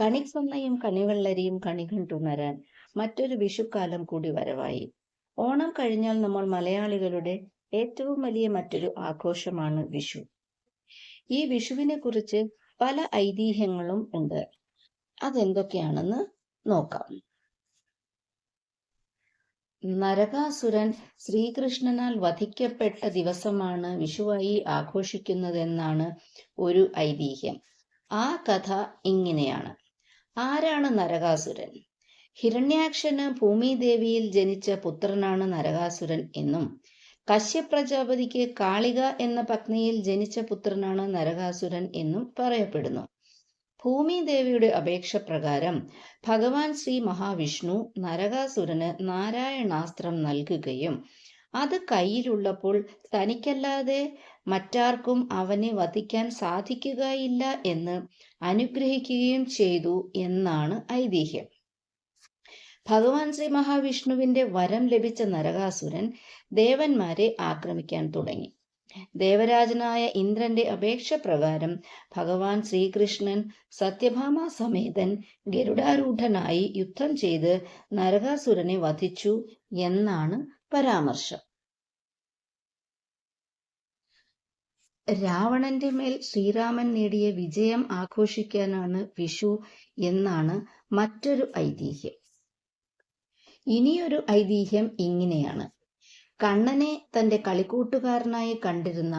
കണിക്കൊന്നയും കണിവെള്ളരിയും കണികണ്ടുണരാൻ മറ്റൊരു വിഷുക്കാലം കൂടി വരവായി. ഓണം കഴിഞ്ഞാൽ നമ്മൾ മലയാളികളുടെ ഏറ്റവും വലിയ മറ്റൊരു ആഘോഷമാണ് വിഷു. ഈ വിഷുവിനെ കുറിച്ച് പല ഐതിഹ്യങ്ങളും ഉണ്ട്. അതെന്തൊക്കെയാണെന്ന് നോക്കാം. നരകാസുരൻ ശ്രീകൃഷ്ണനാൽ വധിക്കപ്പെട്ട ദിവസമാണ് വിഷുവായി ആഘോഷിക്കുന്നതെന്നാണ് ഒരു ഐതിഹ്യം. ആ കഥ ഇങ്ങനെയാണ്. ആരാണ് നരകാസുരൻ? ഹിരണ്യാക്ഷന് ഭൂമിദേവിയിൽ ജനിച്ച പുത്രനാണ് നരകാസുരൻ എന്നും കശ്യപ്രജാപതിക്ക് കാളിക എന്ന പത്നിയിൽ ജനിച്ച പുത്രനാണ് നരകാസുരൻ എന്നും പറയപ്പെടുന്നു. ഭൂമിദേവിയുടെ അപേക്ഷ പ്രകാരം ഭഗവാൻ ശ്രീ മഹാവിഷ്ണു നരകാസുരന് നാരായണാസ്ത്രം നൽകുകയും അത് കയ്യിലുള്ളപ്പോൾ തനിക്കല്ലാതെ മറ്റാർക്കും അവനെ വധിക്കാൻ സാധിക്കുകയില്ല എന്ന് അനുഗ്രഹിക്കുകയും ചെയ്തു എന്നാണ് ഐതിഹ്യം. ഭഗവാൻ ശ്രീ മഹാവിഷ്ണുവിന്റെ വരം ലഭിച്ച നരകാസുരൻ ദേവന്മാരെ ആക്രമിക്കാൻ തുടങ്ങി. ദേവരാജനായ ഇന്ദ്രന്റെ അപേക്ഷ പ്രകാരം ഭഗവാൻ ശ്രീകൃഷ്ണൻ സത്യഭാമ സമേതൻ ഗരുഡാരൂഢനായി യുദ്ധം ചെയ്ത് നരകാസുരനെ വധിച്ചു എന്നാണ് പരാമർശം. രാവണന്റെ മേൽ ശ്രീരാമൻ നേടിയ വിജയം ആഘോഷിക്കാനാണ് വിഷു എന്നാണ് മറ്റൊരു ഐതിഹ്യം. ഇനിയൊരു ഐതിഹ്യം ഇങ്ങനെയാണ്. കണ്ണനെ തന്റെ കളിക്കൂട്ടുകാരനായി കണ്ടിരുന്ന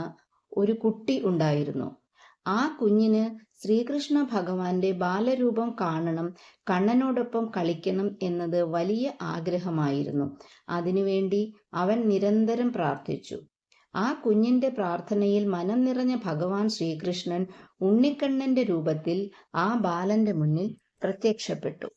ഒരു കുട്ടി ഉണ്ടായിരുന്നു. ആ കുഞ്ഞിന് ശ്രീകൃഷ്ണ ഭഗവാന്റെ ബാലരൂപം കാണണം കണ്ണനോടൊപ്പം കളിക്കണം എന്നത് വലിയ ആഗ്രഹമായിരുന്നു. അതിനുവേണ്ടി അവൻ നിരന്തരം പ്രാർത്ഥിച്ചു. ആ കുഞ്ഞിന്റെ പ്രാർത്ഥനയിൽ മനം നിറഞ്ഞ ഭഗവാൻ ശ്രീകൃഷ്ണൻ ഉണ്ണിക്കണ്ണന്റെ രൂപത്തിൽ ആ ബാലന്റെ മുന്നിൽ പ്രത്യക്ഷപ്പെട്ടു.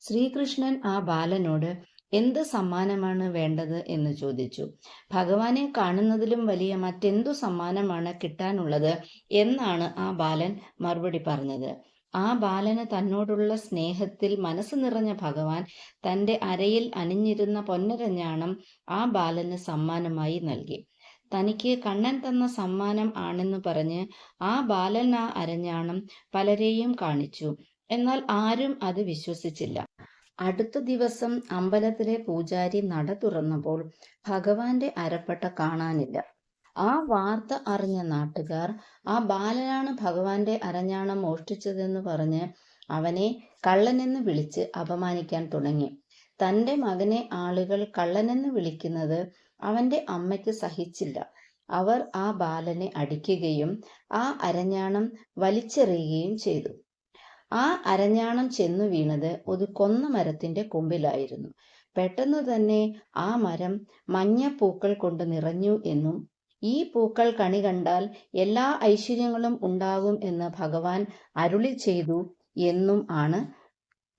ശ്രീകൃഷ്ണൻ ആ ബാലനോട് എന്ത് സമ്മാനമാണ് വേണ്ടത് എന്ന് ചോദിച്ചു. ഭഗവാനെ കാണുന്നതിലും വലിയ മറ്റെന്തു സമ്മാനമാണ് കിട്ടാനുള്ളത് എന്നാണ് ആ ബാലൻ മറുപടി പറഞ്ഞത്. ആ ബാലന് തന്നോടുള്ള സ്നേഹത്തിൽ മനസ്സ് നിറഞ്ഞ ഭഗവാൻ തന്റെ അരയിൽ അണിഞ്ഞിരുന്ന പൊന്നരഞ്ഞാണം ആ ബാലന് സമ്മാനമായി നൽകി. തനിക്ക് കണ്ണൻ തന്ന സമ്മാനം ആണെന്ന് പറഞ്ഞ് ആ ബാലൻ ആ അരഞ്ഞാണം പലരെയും കാണിച്ചു. എന്നാൽ ആരും അത് വിശ്വസിച്ചില്ല. അടുത്ത ദിവസം അമ്പലത്തിലെ പൂജാരി നട തുറന്നപ്പോൾ ഭഗവാന്റെ അരപ്പട്ട കാണാനില്ല. ആ വാർത്ത അറിഞ്ഞ നാട്ടുകാർ ആ ബാലനാണ് ഭഗവാന്റെ അരഞ്ഞാണം മോഷ്ടിച്ചതെന്ന് പറഞ്ഞ് അവനെ കള്ളനെന്ന് വിളിച്ച് അപമാനിക്കാൻ തുടങ്ങി. തന്റെ മകനെ ആളുകൾ കള്ളനെന്ന് വിളിക്കുന്നത് അവന്റെ അമ്മയ്ക്ക് സഹിച്ചില്ല. അവർ ആ ബാലനെ അടിക്കുകയും ആ അരഞ്ഞാണം വലിച്ചെറിയുകയും ചെയ്തു. ആ അരഞ്ഞാണം ചെന്നു വീണത് ഒരു കൊന്ന മരത്തിന്റെ കൊമ്പിലായിരുന്നു. പെട്ടെന്ന് തന്നെ ആ മരം മഞ്ഞ പൂക്കൾ കൊണ്ട് നിറഞ്ഞു എന്നും ഈ പൂക്കൾ കണി കണ്ടാൽ എല്ലാ ഐശ്വര്യങ്ങളും ഉണ്ടാകും എന്ന് ഭഗവാൻ അരുളി ചെയ്തു എന്നും ആണ്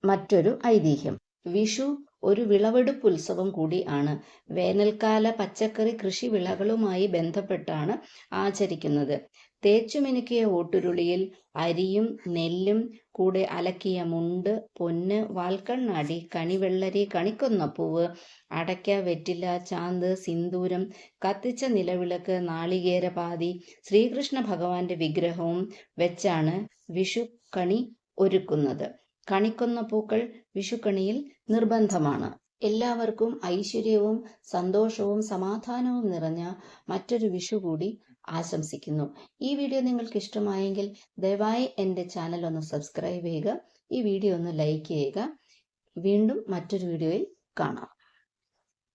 മറ്റൊരു ഐതിഹ്യം. വിഷു ഒരു വിളവെടുപ്പ് ഉത്സവം കൂടി ആണ്. വേനൽക്കാല പച്ചക്കറി കൃഷി വിളകളുമായി ബന്ധപ്പെട്ടാണ് ആചരിക്കുന്നത്. തേച്ചുമിനുക്കിയ ഓട്ടുരുളിയിൽ അരിയും നെല്ലും കൂടെ അലക്കിയ മുണ്ട് പൊന്ന് വാൽക്കണ്ണാടി കണിവെള്ളരി കണിക്കൊന്നപ്പൂവ് അടയ്ക്ക വെറ്റില ചാന്ത് സിന്ദൂരം കത്തിച്ച നിലവിളക്ക് നാളികേരപാതി ശ്രീകൃഷ്ണ ഭഗവാന്റെ വിഗ്രഹവും വെച്ചാണ് വിഷു കണി ഒരുക്കുന്നത്. കണിക്കുന്ന പൂക്കൾ വിഷുക്കണിയിൽ നിർബന്ധമാണ്. എല്ലാവർക്കും ഐശ്വര്യവും സന്തോഷവും സമാധാനവും നിറഞ്ഞ മറ്റൊരു വിഷു കൂടി ആശംസിക്കുന്നു. ഈ വീഡിയോ നിങ്ങൾക്ക് ഇഷ്ടമായെങ്കിൽ ദയവായി എന്റെ ചാനൽ ഒന്ന് സബ്സ്ക്രൈബ് ചെയ്യുക. ഈ വീഡിയോ ഒന്ന് ലൈക്ക് ചെയ്യുക. വീണ്ടും മറ്റൊരു വീഡിയോയിൽ കാണാം.